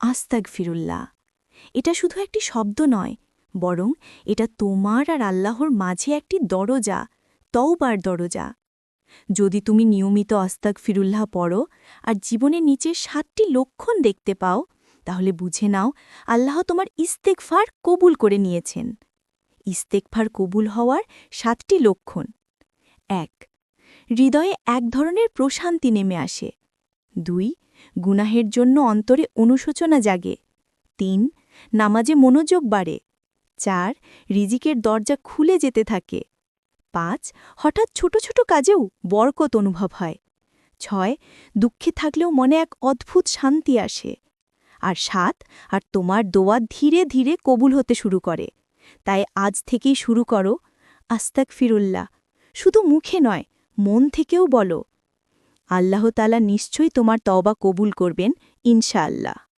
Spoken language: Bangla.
আস্তাক ফিরুল্লাহ এটা শুধু একটি শব্দ নয়, বরং এটা তোমার আর আল্লাহর মাঝে একটি দরজা, তওবার দরজা। যদি তুমি নিয়মিত আস্তাক ফিরুল্লাহ পড়ো আর জীবনের নিচে সাতটি লক্ষণ দেখতে পাও, তাহলে বুঝে নাও আল্লাহ তোমার ইস্তেকফার কবুল করে নিয়েছেন। ইস্তেকফার কবুল হওয়ার সাতটি লক্ষণ। এক, হৃদয়ে এক ধরনের প্রশান্তি নেমে আসে। দুই, গুনাহের জন্য অন্তরে অনুশোচনা জাগে। তিন, নামাজে মনোযোগ বাড়ে। চার, রিজিকের দরজা খুলে যেতে থাকে। পাঁচ, হঠাৎ ছোট ছোট কাজেও বরকত অনুভব হয়। ছয়, দুঃখে থাকলেও মনে এক অদ্ভুত শান্তি আসে। আর সাত, আর তোমার দোয়া ধীরে ধীরে কবুল হতে শুরু করে। তাই আজ থেকেই শুরু করো আস্তাক ফিরুল্লাহ শুধু মুখে নয়, মন থেকেও বলো। আল্লাহ তালা নিশ্চয়ই তোমার তওবা কবুল করবেন ইনশাআল্লাহ।